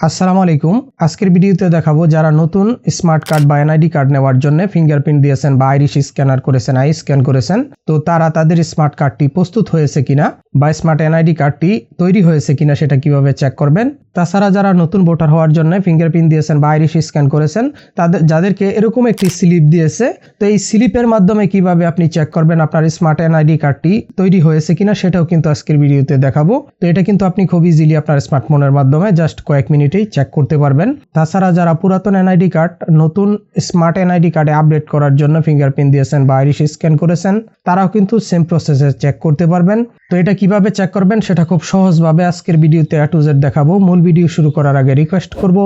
আসসালামু আলাইকুম। আজকের ভিডিওতে দেখাবো যারা নতুন স্মার্ট কার্ড বা এনআইডি কার্ড নেওয়ার জন্য ফিঙ্গারপ্রিন্ট দিয়েছেন বা আইরিশ স্ক্যানার করেছেন, আই স্ক্যান করেছেন, তো তারা তাদের স্মার্ট কার্ডটি প্রস্তুত হয়েছে কিনা বা স্মার্ট এনআইডি কার্ডটি তৈরি হয়েছে কিনা সেটা কীভাবে চেক করবেন? তাছাড়া যারা নতুন ভোটার হওয়ার জন্য ফিঙ্গারপ্রিন্ট দিয়েছেন বা আইরিশ স্ক্যান করেছেন, তাদের যাদেরকে এরকম একটি স্লিপ দিয়েছে, তো এই স্লিপের মাধ্যমে কীভাবে আপনি চেক করবেন আপনার স্মার্ট এনআইডি কার্ডটি তৈরি হয়েছে কিনা সেটাও কিন্তু আজকের ভিডিওতে দেখাবো। তো এটা কিন্তু আপনি খুব ইজিলি আপনার স্মার্টফোনের মাধ্যমে জাস্ট কয়েক মিনিটেই চেক করতে পারবেন। তাছাড়া যারা পুরাতন এনআইডি কার্ড নতুন স্মার্ট এনআইডি কার্ডে আপডেট করার জন্য ফিঙ্গারপ্রিন্ট দিয়েছেন বা আইরিশ স্ক্যান করেছেন, তারাও কিন্তু সেম প্রসেসে চেক করতে পারবেন। তো এটা কীভাবে চেক করবেন সেটা খুব সহজভাবে আজকের ভিডিওতে এ টু জেড দেখাবো। মূল ভিডিও শুরু করার আগে রিকোয়েস্ট করব,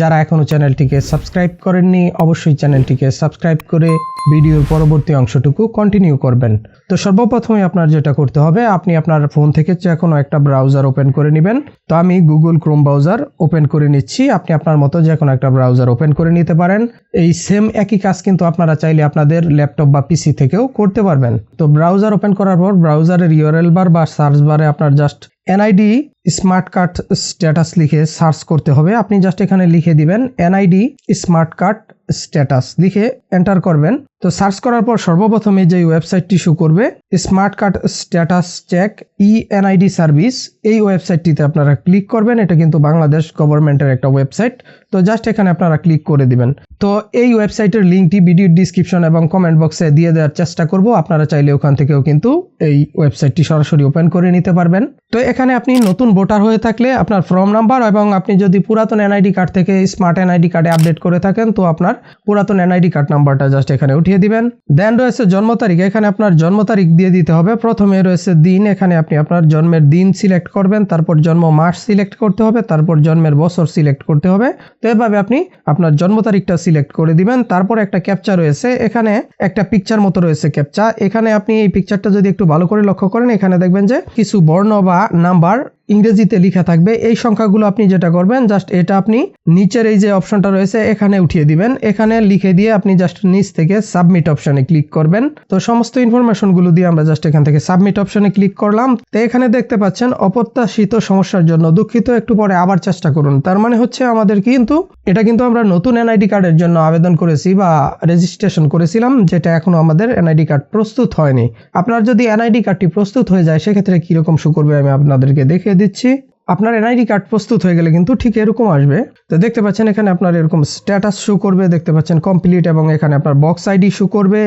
যারা এখনও চ্যানেলটিকে সাবস্ক্রাইব করেননি, অবশ্যই চ্যানেলটিকে সাবস্ক্রাইব করে ভিডিওর পরবর্তী অংশটুকু কন্টিনিউ করবেন। তো সর্বপ্রথমে আপনার যেটা করতে হবে, আপনি আপনার ফোন থেকে যে কোনো একটা ব্রাউজার ওপেন করে নেবেন। তো আমি গুগল ক্রোম ব্রাউজার ওপেন করে নিচ্ছি। আপনি আপনার মতো যে কোনো একটা ব্রাউজার ওপেন করে নিতে পারেন। এই সেম একই কাজ কিন্তু আপনারা চাইলে আপনাদের ল্যাপটপ বা পিসি থেকেও করতে পারবেন। তো ব্রাউজার ওপেন করার পর ব্রাউজারের ইউআরএল বার বা সার্চ বারে আপনার just NID smart card status লিখে সার্চ করতে হবে। আপনি জাস্ট এখানে লিখে দিবেন এনআইডি স্মার্ট কার্ড স্ট্যাটাস লিখে এন্টার করবেন। তো সার্চ করার পর সর্বপ্রথমে যে ওয়েবসাইটটি শো করবে smart card status check E NID service এই ওয়েবসাইটটিতে আপনারা ক্লিক করবেন। এটা কিন্তু বাংলাদেশ গভর্নমেন্টের একটা ওয়েবসাইট তো জাস্ট এখানে আপনারা ক্লিক করে দিবেন। তো এই ওয়েবসাইটের লিঙ্কটি ভিডিও ডিসক্রিপশন এবং কমেন্ট বক্সে দিয়ে দেওয়ার চেষ্টা করব। আপনারা চাইলে ওখান থেকেও কিন্তু এই ওয়েবসাইটটি সরাসরি ওপেন করে নিতে পারবেন। তো এখানে আপনি নতুন ভোটার হয়ে থাকলে আপনার ফর্ম নাম্বার এবং আপনি যদি পুরাতন এনআইডি কার্ড থেকে স্মার্ট এনআইডি কার্ডে আপডেট করে থাকেন, তো আপনার পুরাতন এনআইডি কার্ড নাম্বারটা জাস্ট এখানে উঠিয়ে দিবেন। দেন রয়েছে জন্ম তারিখ। এখানে আপনার জন্ম তারিখ দিয়ে দিতে হবে। প্রথমে রয়েছে দিন। এখানে আপনি আপনার জন্মের দিন সিলেক্ট করবেন, তারপর জন্ম মাস সিলেক্ট করতে হবে, তারপর জন্মের বছর সিলেক্ট করতে হবে। তো এভাবে আপনি আপনার জন্ম তারিখটা সিলেক্ট করে দিবেন। তারপর একটা ক্যাপচা রয়েছে। এখানে একটা পিকচার মতো রয়েছে ক্যাপচা এখানে আপনি এই পিকচারটা যদি একটু ভালো করে লক্ষ্য করেন, এখানে দেখবেন যে কিছু বর্ণ বা নাম্বার ইংরেজিতে লেখা থাকবে, এই সংখ্যাগুলো আপনি যেটা করবেন জাস্ট এটা আপনি নিচের এই যে অপশনটা রয়েছে, এখানে উঠিয়ে দিবেন। এখানে লিখে দিয়ে আপনি জাস্ট নিচ থেকে সাবমিট অপশনে ক্লিক করবেন। তো সমস্ত ইনফরমেশনগুলো দিয়ে আমরা জাস্ট এখান থেকে সাবমিট অপশনে ক্লিক করলাম। তো এখানে দেখতে পাচ্ছেন, অপ্রত্যাশিত সমস্যার জন্য দুঃখিত, একটু পরে আবার চেষ্টা করুন। তার মানে হচ্ছে আমাদের কিন্তু, এটা কিন্তু আমরা নতুন এনআইডি কার্ডের জন্য আবেদন করেছি বা রেজিস্ট্রেশন করেছিলাম, যেটা এখনও আমাদের এনআইডি কার্ড প্রস্তুত হয়নি। আপনার যদি এনআইডি কার্ডটি প্রস্তুত হয়ে যায়, সেক্ষেত্রে কীরকম শো করবে আমি আপনাদেরকে দেখিয়ে দিচ্ছি। আপনার এনআইডি কার্ড প্রস্তুত হয়ে গেলে কিন্তু ঠিক এরকম আসবে। তো দেখতে পাচ্ছেন এখানে আপনার এরকম স্ট্যাটাস শো করবে, দেখতে পাচ্ছেন কমপ্লিট এবং এখানে আপনার বক্স আইডি শো করবে।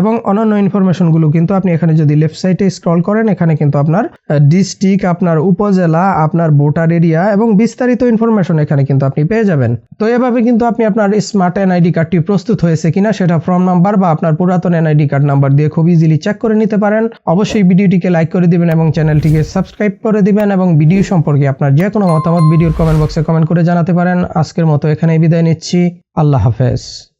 এবং অন্যান্য ইনফরমেশনগুলো কিন্তু আপনি এখানে যদি লেফট সাইডে স্ক্রল করেন, এখানে কিন্তু আপনার ডিস্ট্রিক্ট আপনার উপজেলা, আপনার ভোটার এরিয়া এবং বিস্তারিত ইনফরমেশন এখানে কিন্তু আপনি পেয়ে যাবেন। তো এভাবে কিন্তু আপনি আপনার স্মার্ট এনআইডি কার্ডটি প্রস্তুত হয়েছে কিনা সেটা ফর্ম নাম্বার বা আপনার পুরাতন এনআইডি কার্ড নাম্বার দিয়ে খুব ইজিলি চেক করে নিতে পারেন। অবশ্যই ভিডিওটিকে লাইক করে দিবেন এবং চ্যানেলটিকে সাবস্ক্রাইব করে দিবেন এবং ভিডিও সম্পর্কে আপনার যে কোনো মতামত ভিডিওর কমেন্ট বক্সে কমেন্ট করে জানাতে পারেন। আজকের মতো এখানেই বিদায় নিচ্ছি। আল্লাহ হাফেজ।